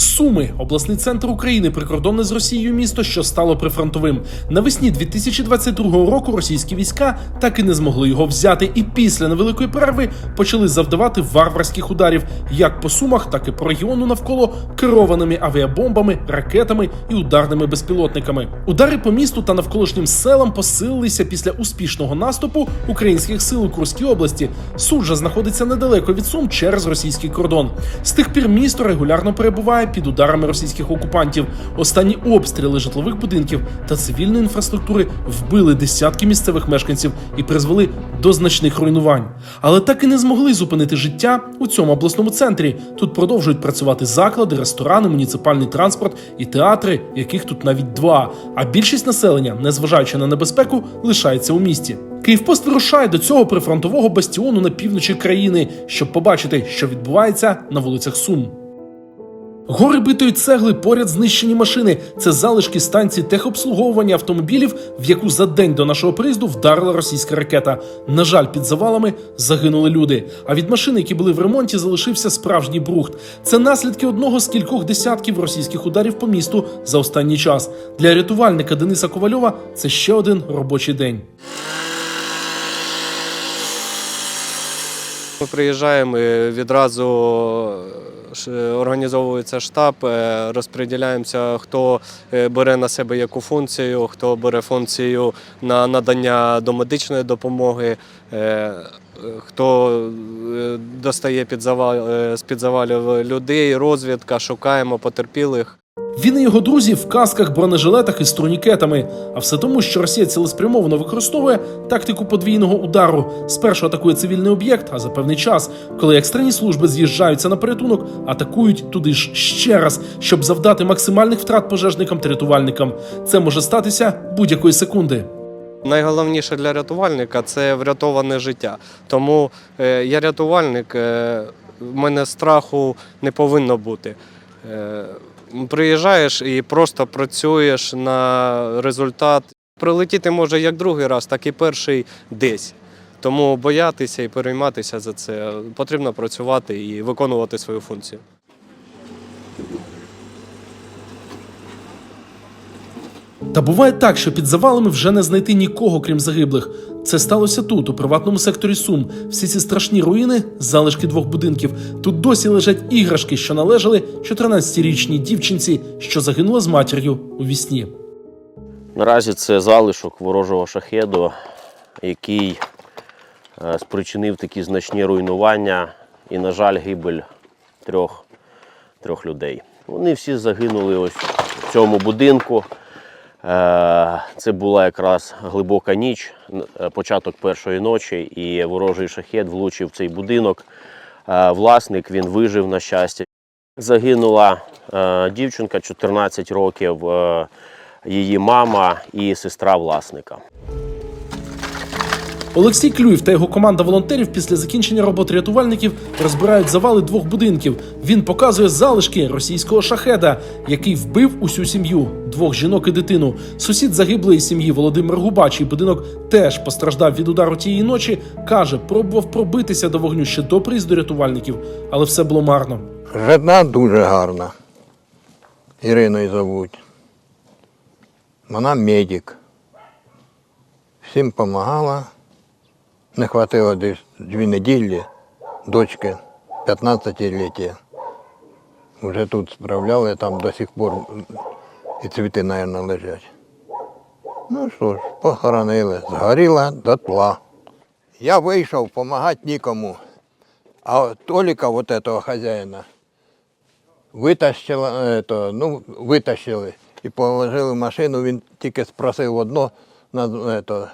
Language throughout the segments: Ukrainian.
Суми, обласний центр України, прикордонне з Росією місто, що стало прифронтовим. Навесні 2022 року російські війська так і не змогли його взяти, і після невеликої перерви почали завдавати варварських ударів як по сумах, так і по регіону навколо керованими авіабомбами, ракетами і ударними безпілотниками. Удари по місту та навколишнім селам посилилися після успішного наступу українських сил у Курській області. Суджа знаходиться недалеко від Сум через російський кордон. З тих пір місто регулярно перебуває під ударами російських окупантів. Останні обстріли житлових будинків та цивільної інфраструктури вбили десятки місцевих мешканців і призвели до значних руйнувань. Але так і не змогли зупинити життя у цьому обласному центрі. Тут продовжують працювати заклади, ресторани, муніципальний транспорт і театри, яких тут навіть два. А більшість населення, незважаючи на небезпеку, лишається у місті. Київпост вирушає до цього прифронтового бастіону на півночі країни, щоб побачити, що відбувається на вулицях Сум. Гори битої цегли поряд знищені машини. Це залишки станції техобслуговування автомобілів, в яку за день до нашого приїзду вдарила російська ракета. На жаль, під завалами загинули люди. А від машин, які були в ремонті, залишився справжній брухт. Це наслідки одного з кількох десятків російських ударів по місту за останній час. Для рятувальника Дениса Ковальова це ще один робочий день. Ми приїжджаємо і відразу організовується штаб, е, розподіляємося, хто е, бере на себе яку функцію, хто бере функцію на надання домедичної допомоги, е, е, хто е, достає е, з-під завалів людей, розвідка, шукаємо потерпілих. Він і його друзі в касках, бронежилетах і з турнікетами. А все тому, що Росія цілеспрямовано використовує тактику подвійного удару. Спершу атакує цивільний об'єкт, а за певний час, коли екстрені служби з'їжджаються на порятунок, атакують туди ж ще раз, щоб завдати максимальних втрат пожежникам та рятувальникам. Це може статися будь-якої секунди. Найголовніше для рятувальника це врятоване життя. Тому е, я рятувальник, е, в мене страху не повинно бути. Е, приїжджаєш і просто працюєш на результат. Прилетіти може як другий раз, так і перший десь. Тому боятися і перейматися за це потрібно працювати і виконувати свою функцію. Та буває так, що під завалами вже не знайти нікого, крім загиблих. Це сталося тут, у приватному секторі Сум. Всі ці страшні руїни залишки двох будинків. Тут досі лежать іграшки, що належали 14-річній дівчинці, що загинула з матір'ю у вісні. Наразі це залишок ворожого шахеду, який е, спричинив такі значні руйнування і, на жаль, гибель трьох, трьох людей. Вони всі загинули ось в цьому будинку. Е, Це була якраз глибока ніч, е, початок першої ночі, і ворожий шахет влучив цей будинок. Е, Власник він вижив на щастя. Загинула дівчинка 14 років, її мама і сестра власника. Олексій Клюєв та його команда волонтерів після закінчення роботи рятувальників розбирають завали двох будинків. Він показує залишки російського шахеда, який вбив усю сім'ю двох жінок і дитину. Сусід загиблої сім'ї Володимир Губач, чий будинок теж постраждав від удару тієї ночі. каже, пробував пробитися до вогню ще до приїзду рятувальників, але все було марно. Жена дуже гарна. Іриною зовуть. Вона медик. Всім допомагала. Не хватило десь дві неділі дочки 15-ліття. Вже тут справляли, там до сих пор і цвіти, мабуть, лежать. Ну що ж, похоронили, згоріла дотла. Я вийшов, допомагати нікому. А от Толіка, вот этого хазяїна, витащила, это, ну, витащили і положили в машину, він тільки спросив одно, на, это,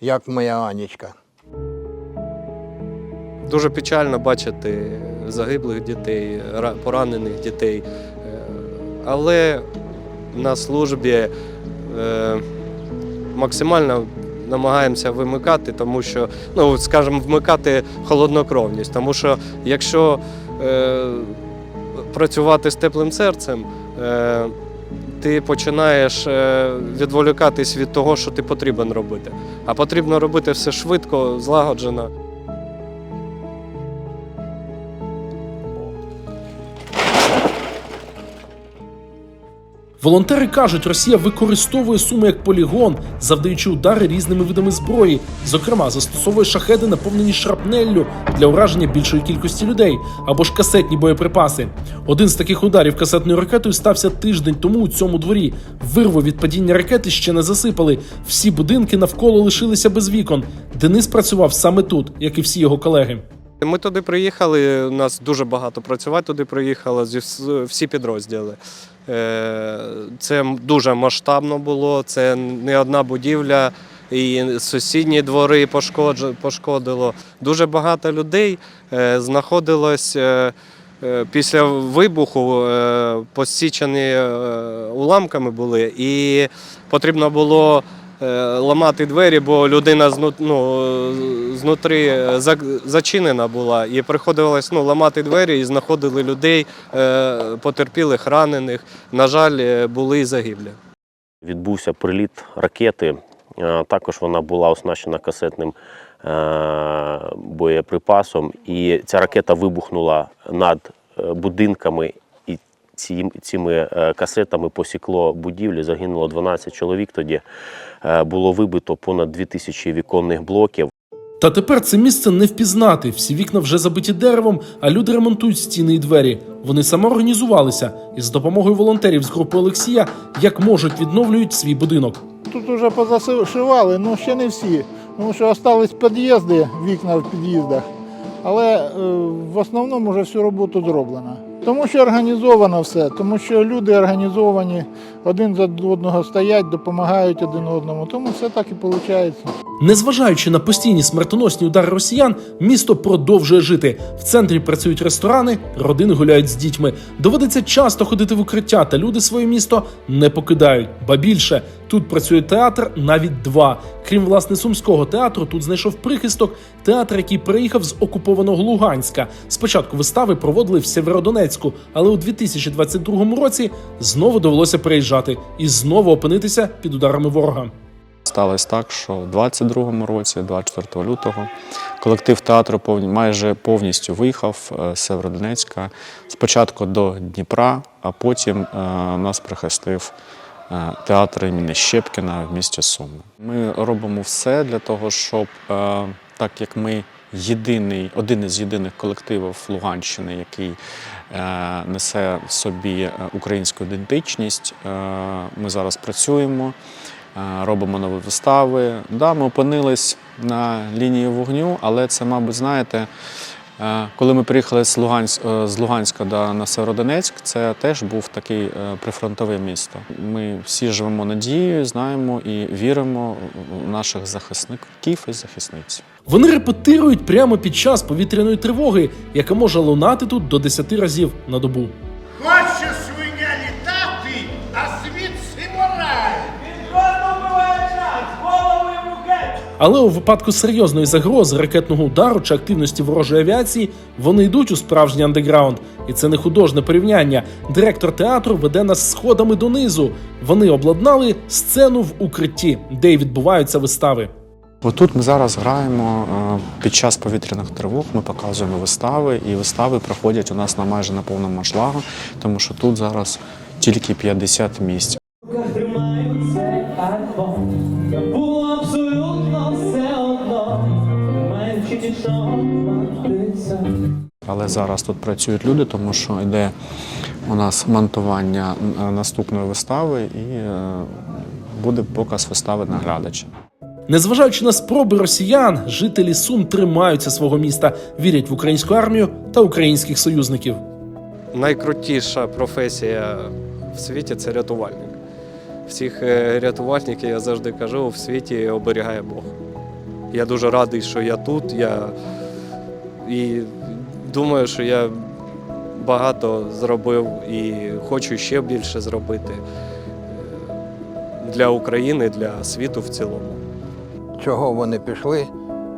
як моя Анічка. Дуже печально бачити загиблих дітей, поранених дітей. Е, Але на службі е, максимально намагаємося вимикати, тому що, ну, скажімо, вмикати холоднокровність. Тому що якщо е, працювати з теплим серцем, ти починаєш відволікатись від того, що ти потрібен робити. А потрібно робити все швидко, злагоджено. Волонтери кажуть, Росія використовує Суми як полігон, завдаючи удари різними видами зброї. Зокрема, застосовує шахеди, наповнені шрапнеллю для ураження більшої кількості людей або ж касетні боєприпаси. Один з таких ударів касетною ракетою стався тиждень тому у цьому дворі. Вирву від падіння ракети ще не засипали. Всі будинки навколо лишилися без вікон. Денис працював саме тут, як і всі його колеги. Ми туди приїхали, у нас дуже багато працювати туди приїхало всі підрозділи. Е, Це дуже масштабно було, це не одна будівля, і сусідні двори пошкодило. Дуже багато людей е, знаходилось е, після вибуху, посічені уламками були, і потрібно було ламати двері, бо людина ну, знутри е, зачинена була, і приходилось ну, ламати двері і знаходили людей, е, потерпілих, ранених. На жаль, е, були і загиблі. Відбувся приліт ракети. Е, Також вона була оснащена касетним е, боєприпасом, і ця ракета вибухнула над е, будинками. Ці, цими е, касетами посікло будівлі, загинуло 12 чоловік. Тоді Е, було вибито понад 2000 віконних блоків. Та тепер це місце не впізнати. Всі вікна вже забиті деревом, а люди ремонтують стіни і двері. Вони самоорганізувалися і з допомогою волонтерів з групи Олексія як можуть відновлюють свій будинок. Тут вже позашивали, ну ще не всі. Тому що залишились під'їзди, вікна в під'їздах. Але е, в основному вже всю роботу зроблено. Тому що організовано все, тому що люди організовані, один за одного стоять, допомагають один одному. Тому все так і виходить. Незважаючи на постійні смертоносні удари росіян, місто продовжує жити. В центрі працюють ресторани, родини гуляють з дітьми. Доводиться часто ходити в укриття, та люди своє місто не покидають. Ба більше тут працює театр, навіть два. Крім власне сумського театру, тут знайшов прихисток театр, який приїхав з окупованого Луганська. Спочатку вистави проводили в Сєвєродонецьку, але у 2022 році знову довелося переїжджати і знову опинитися під ударами ворога. Сталося так, що в 22-му році, 24 лютого, колектив театру майже повністю виїхав е, з Северодонецька спочатку до Дніпра, а потім е, нас прихистив е, театр імені Щепкіна в місті Суми. Ми робимо все для того, щоб так як ми єдиний, один із єдиних колективів Луганщини, який е, несе в собі е, українську ідентичність, е, ми зараз працюємо. Робимо нові вистави. Да, ми опинились на лінії вогню, але це, мабуть, знаєте, коли ми приїхали з, Луганськ, е, з Луганська на Северодонецьк, це теж був такий е, прифронтове місто. Ми всі живемо надією, знаємо і віримо в наших захисників і захисниць. Вони репетирують прямо під час повітряної тривоги, яка може лунати тут до 10 разів на добу. Але у випадку серйозної загрози ракетного удару чи активності ворожої авіації вони йдуть у справжній андеграунд. І це не художне порівняння. Директор театру веде нас сходами донизу. Вони обладнали сцену в укритті, де й відбуваються вистави. Отут ми зараз граємо е, під час повітряних тривог. Ми показуємо вистави, і вистави проходять у нас на майже на повному аншлагу, тому що тут зараз тільки 50 місць. Але зараз тут працюють люди, тому що йде у нас монтування е, наступної вистави і е, буде показ вистави на глядача. Незважаючи на спроби росіян, жителі Сум тримаються свого міста, вірять в українську армію та українських союзників. Найкрутіша професія в світі це рятувальник. Всіх е, рятувальників я завжди кажу, в світі оберігає Бог. Я дуже радий, що я тут. Я... І думаю, що я багато зробив і хочу ще більше зробити е, для України, для світу в цілому. Чого вони пішли?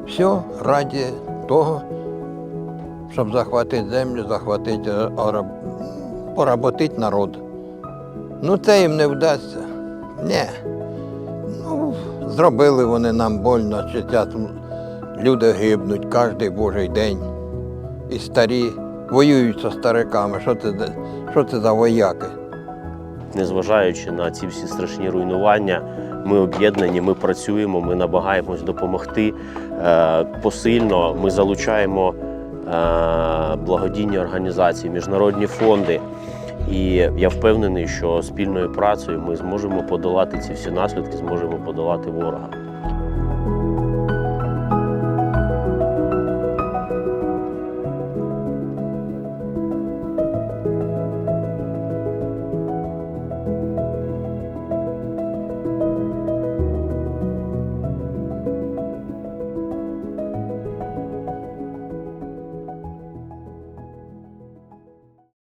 Все раді того, щоб захватити землю, захватити, е, поработити народ. Ну, це їм не вдасться. Ні. Ну, зробили вони нам больно, що зараз люди гибнуть кожен божий день. І старі воюють зі стариками. Що це, що це за вояки? незважаючи на ці всі страшні руйнування, ми об'єднані, ми працюємо, ми намагаємось допомогти е, посильно. Ми залучаємо е, благодійні організації, міжнародні фонди. І я впевнений, що спільною працею ми зможемо подолати ці всі наслідки, зможемо подолати ворога.